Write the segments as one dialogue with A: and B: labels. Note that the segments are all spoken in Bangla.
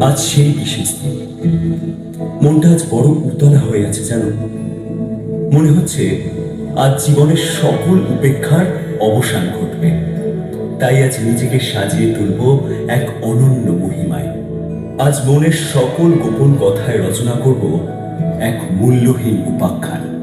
A: আজ সেই বিশেষ দিন। মনটা আজ বড় উতলা হয়ে আছে, জানো? মনে হচ্ছে আজ জীবনের সকল উপেক্ষার অবসান ঘটবে। তাই আজ নিজেকে সাজিয়ে তুলব এক অনন্য মহিমায়। আজ মনের সকল গোপন কথায় রচনা করব এক মূল্যহীন উপাখ্যান।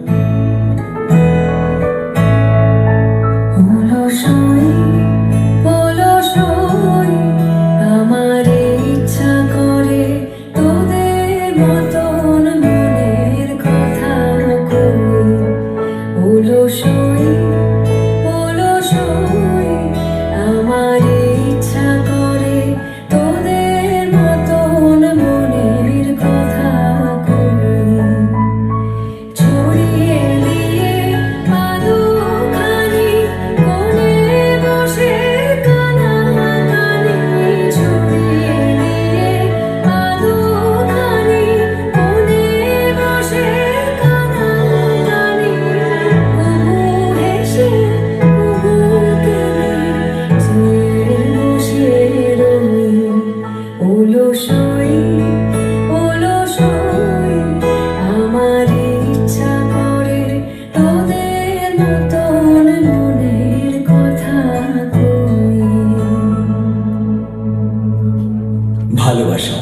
A: ভালোবাসা।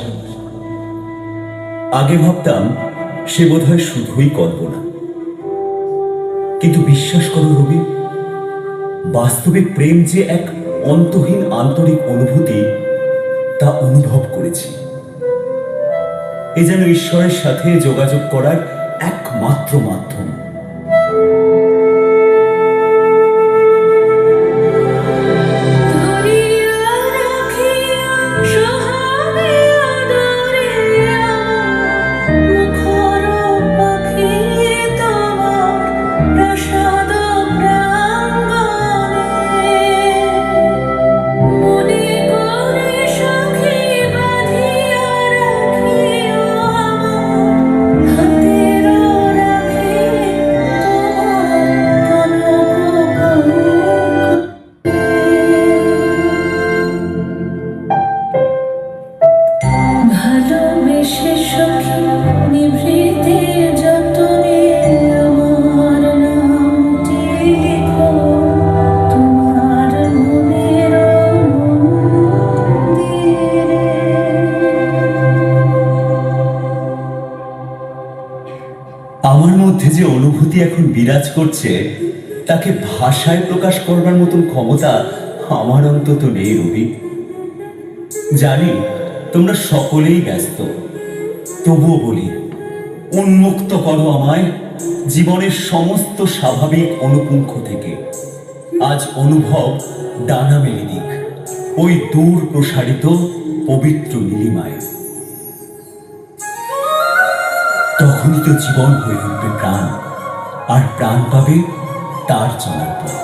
A: আগে ভাবতাম সে বোধহয় শুধুই কল্পনা। কিন্তু বিশ্বাস করো রবি, বাস্তবে প্রেম যে এক অন্তহীন আন্তরিক অনুভূতি, তা অনুভব করেছি। এ যেন ঈশ্বরের সাথে যোগাযোগ করার একমাত্র মাধ্যম। মধ্যে যে অনুভূতি এখন বিরাজ করছে, তাকে ভাষায় প্রকাশ করবার মতন ক্ষমতা আমার অন্তত নেই, রবি। জানি, তোমরা সকলেই ব্যস্ত। তবুও বলি, উন্মুক্ত করো আমায় জীবনের সমস্ত স্বাভাবিক অনুপুঙ্খ থেকে। আজ অনুভব ডানা মেলে দিক, ওই দূর প্রসারিত পবিত্র নীলিমায়। তখনই জীবন হয়ে উঠবে প্রাণ আর প্রাণ পাবে তার চলার পথ।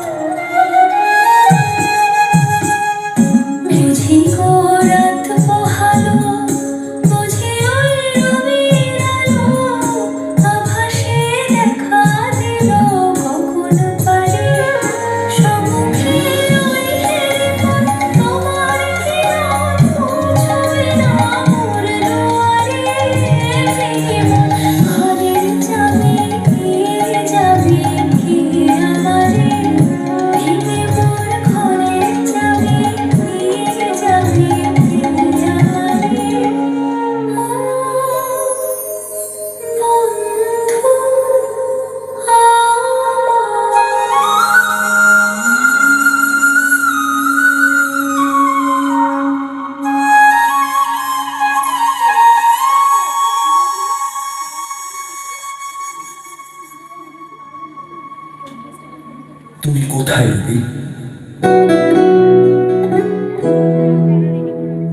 A: তুমি কোথায় রবি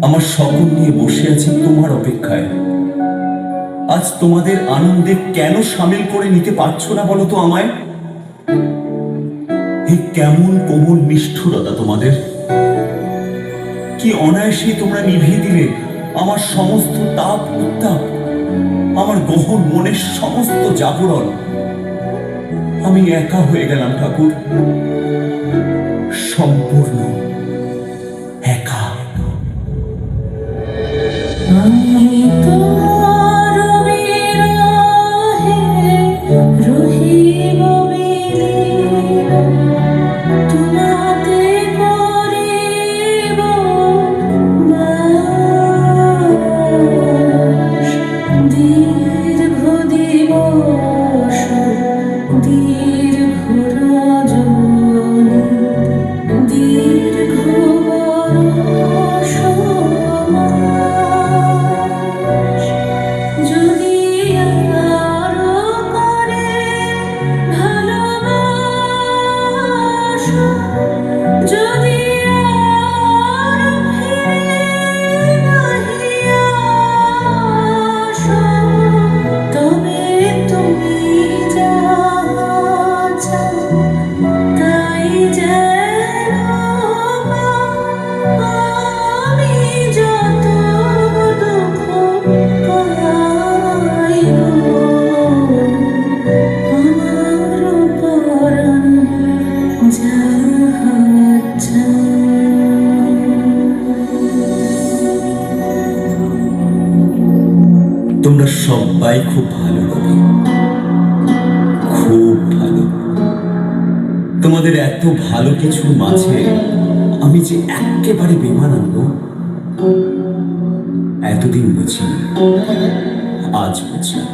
A: আমার সকল নিয়ে বসে আছি তোমার অপেক্ষায়। আজ তোমাদের আনন্দে কেন সামিল করে নিতে পারছ না বলো তো আমায়? এই কেমন কোমল নিষ্ঠুরতা তোমাদের। কি অনায়াসে তোমরা নিভিয়ে দিলে আমার সমস্ত তাপ উত্তাপ, আমার গহন মনের সমস্ত জাগরণ। আমি একা হয়ে গেলাম ঠাকুর। সম্পূর্ণ একা। তোমরা সবাই খুব ভালো রবি খুব ভালো। তোমাদের এত ভালো কিছুর মাঝে আমি যে একেবারে বেমানান্য এতদিন বুঝিনি আজ বুঝলাম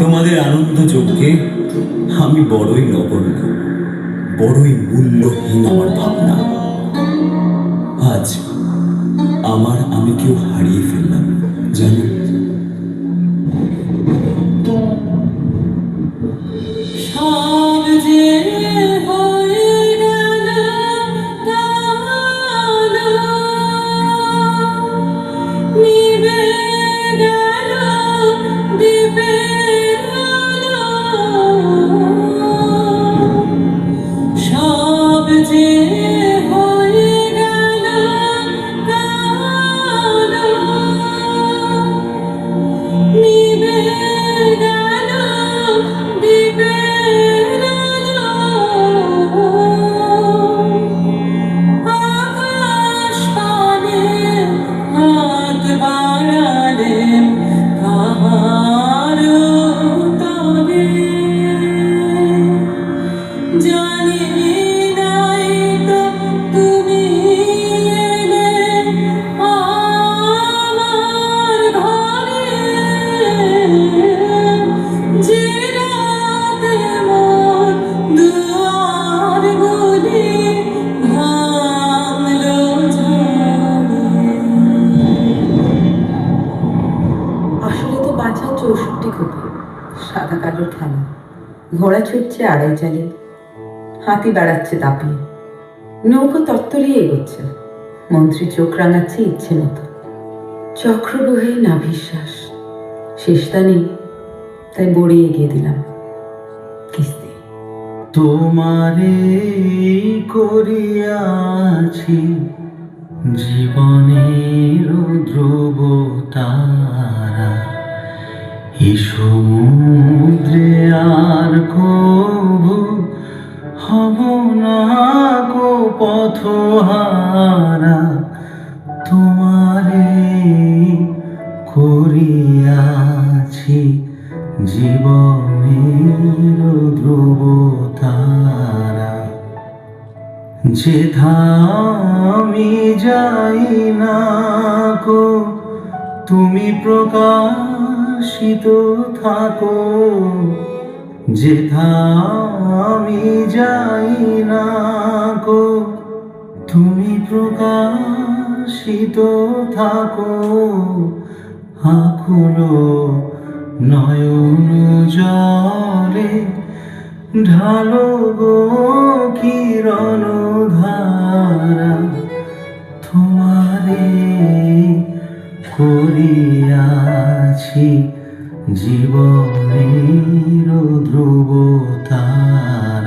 A: তোমাদের আনন্দ যজ্ঞে আমি বড়ই নগণ্য, বড়ই মূল্যহীন আমার ভাবনা। আজ আমার আমি কেউ হারিয়ে ফেললাম, জানো?
B: সব যে হয়ে গেল নিভে গেল দ্বীপের
C: ঘোড়া ছুটছে, আড়াই চালে। হাতি বেড়াচ্ছে দাপিয়ে নৌকো তত্তরিয়ে এগোচ্ছে। মন্ত্রী চোখ রাঙাচ্ছে ইচ্ছে মতো। চক্র বহে নাভিশ্বাস শেষটা নেই, তাই বড়ি এগিয়ে দিলাম। কিস্তি।
D: তোমারে করিয়াছি জীবনের ধ্রুব তারা এ সমুদ্রে আর কভু, হব না কো পথহারা তোমারে করিয়াছি জীবনের ধ্রুব তারা যেথা আমি যাই না কো, তুমি প্রকাশিত থাকো যেথা আমি যাই না কো, তুমি প্রকাশিত থাকো। আকুলো নয়ন জলে ঢালো গো কিরণ ধারা, তোমারে করিয়াছি। জীবনের ধ্রুব তারা।